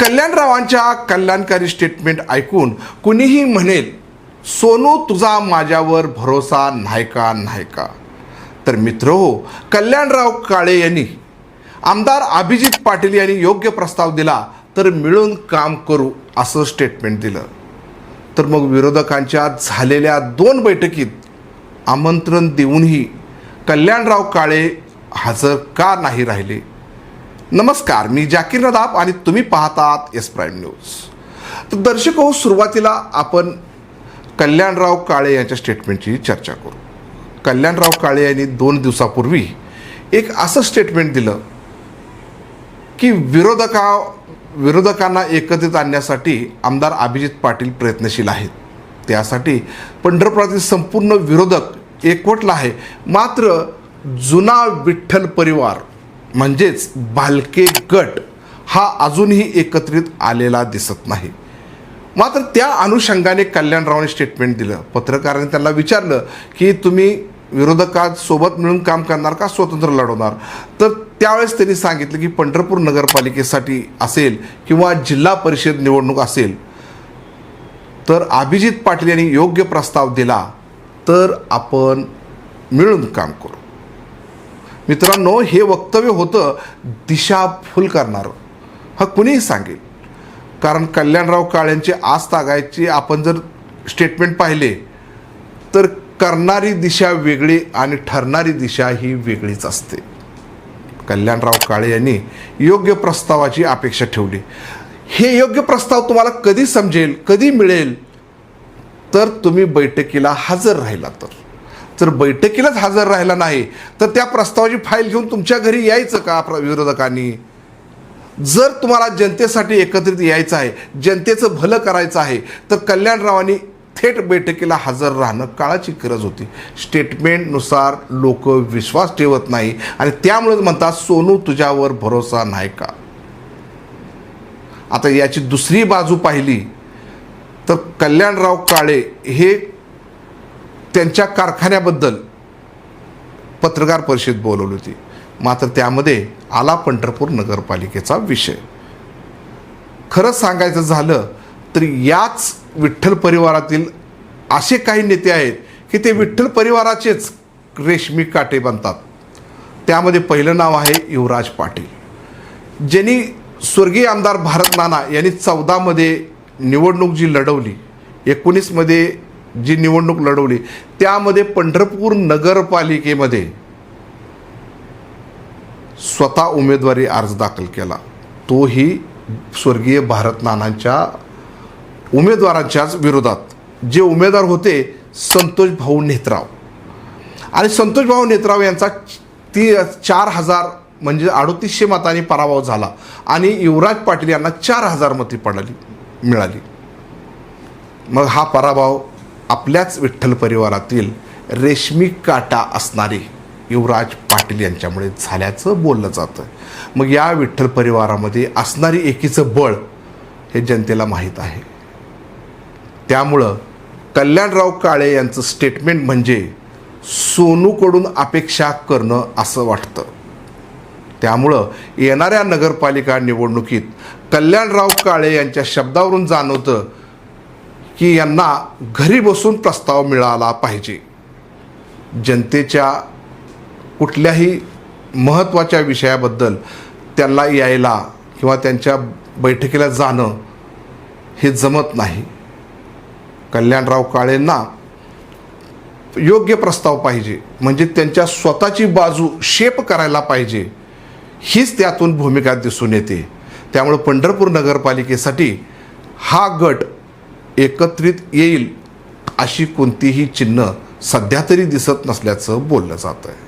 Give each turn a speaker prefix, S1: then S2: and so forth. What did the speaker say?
S1: कल्याणरावांच्या कल्याणकारी स्टेटमेंट ऐकून कुणीही म्हणेल सोनू तुझा माझ्यावर भरोसा नाही का नाही का? तर मित्र हो कल्याणराव काळे यांनी आमदार अभिजित पाटील यांनी योग्य प्रस्ताव दिला तर मिळून काम करू असं स्टेटमेंट दिलं. तर मग विरोधकांच्या झालेल्या दोन बैठकीत आमंत्रण देऊनही कल्याणराव काळे हजर का नाही राहिले? नमस्कार मी जाकीर नदाब आणि तुम्ही पाहतात एस प्राईम न्यूज तर दर्शक हो सुरुवातीला आपण कल्याणराव काळे यांच्या स्टेटमेंटची चर्चा करू. कल्याणराव काळे यांनी दोन दिवसापूर्वी एक असं स्टेटमेंट दिलं की विरोधका विरोधकांना एकत्रित आणण्यासाठी आमदार अभिजित पाटील प्रयत्नशील आहेत. त्यासाठी पंढरपुरातील संपूर्ण विरोधक एकवटला आहे. मात्र जुना विठ्ठल परिवार म्हणजेच बालके गट हा अजूनही एकत्रित आलेला दिसत नाही. मात्र त्या अनुषंगाने कल्याणरावने स्टेटमेंट दिलं. पत्रकारांनी त्यांना विचारलं की तुम्ही विरोधकात सोबत मिळून काम करणार का? स्वतंत्र लढवणार? तर त्यावेळेस त्यांनी सांगितलं की पंढरपूर नगरपालिकेसाठी असेल किंवा जिल्हा परिषद निवडणूक असेल तर अभिजित पाटील यांनी योग्य प्रस्ताव दिला तर आपण मिळून काम करू. मित्रांनो हे वक्तव्य होतं दिशाभूल करणारं. हा कुणीही सांगेल. कारण कल्याणराव काळ्यांची आज तागायची आपण जर स्टेटमेंट पाहिले तर करणारी दिशा वेगळी आणि ठरणारी दिशा ही वेगळीच असते. कल्याणराव काळे यांनी योग्य प्रस्तावाची अपेक्षा ठेवली. हे योग्य प्रस्ताव तुम्हाला कधी समजेल कधी मिळेल तर तुम्ही बैठकीला हजर राहिला तर. जर बैठकीलाच हजर राहिला नाही तर त्या प्रस्तावाची फाईल घेऊन तुमच्या घरी यायचं का विरोधकांनी? जर तुम्हाला जनतेसाठी एकत्रित यायचं आहे जनतेचं भलं करायचं आहे तर कल्याणरावांनी थेट बैठकीला हजर राहणं काळाची गरज होती. स्टेटमेंटनुसार लोक विश्वास ठेवत नाही आणि त्यामुळेच म्हणतात सोनू तुझ्यावर भरोसा नाही का? आता याची दुसरी बाजू पाहिली तर कल्याणराव काळे हे त्यांच्या कारखान्याबद्दल पत्रकार परिषद बोलवली होती. मात्र त्यामध्ये आला पंढरपूर नगरपालिकेचा विषय. खरं सांगायचं झालं तर याच विठ्ठल परिवारातील असे काही नेते आहेत की ते विठ्ठल परिवाराचेच रेशमी काटे बनतात. त्यामध्ये पहिलं नाव आहे युवराज पाटील. ज्यांनी स्वर्गीय आमदार भारत नाना यांनी चौदामध्ये निवडणूक जी लढवली एकोणीसमध्ये जी निवडणूक लढवली त्यामध्ये पंढरपूर नगरपालिकेमध्ये स्वतः उमेदवारी अर्ज दाखल केला. तोही स्वर्गीय भारत नानांच्या उमेदवारांच्याच विरोधात. जे उमेदवार होते संतोष भाऊ नेत्राव. आणि संतोष भाऊ नेत्राव यांचा ती चार हजार म्हणजे अडोतीसशे मतांनी पराभव झाला आणि युवराज पाटील यांना चार हजार मते पडली मिळाली. मग हा पराभव आपल्याच विठ्ठल परिवारातील रेशमी काटा असणारे युवराज पाटील यांच्यामुळे झाल्याचं बोललं जातं. मग या विठ्ठल परिवारामध्ये असणारी एकीचं बळ हे जनतेला माहीत आहे. त्यामुळं कल्याणराव काळे यांचं स्टेटमेंट म्हणजे सोनूकडून अपेक्षा करणं असं वाटतं. त्यामुळं येणाऱ्या नगरपालिका निवडणुकीत कल्याणराव काळे यांच्या शब्दावरून जाणवतं की यांना घरी बसून प्रस्ताव मिळाला पाहिजे. जनतेच्या कुठल्याही महत्त्वाच्या विषयाबद्दल त्यांना यायला किंवा त्यांच्या बैठकीला जाणं हे जमत नाही. कल्याणराव काळेंना योग्य प्रस्ताव पाहिजे. म्हणजे त्यांच्या स्वतःची बाजू शेप करायला पाहिजे. हीच त्यातून भूमिका दिसून येते. त्यामुळे पंढरपूर नगरपालिकेसाठी हा गट एकत्रित येईल अशी कोणतीही चिन्ह सध्या तरी दिसत नसल्याचं बोललं जात आहे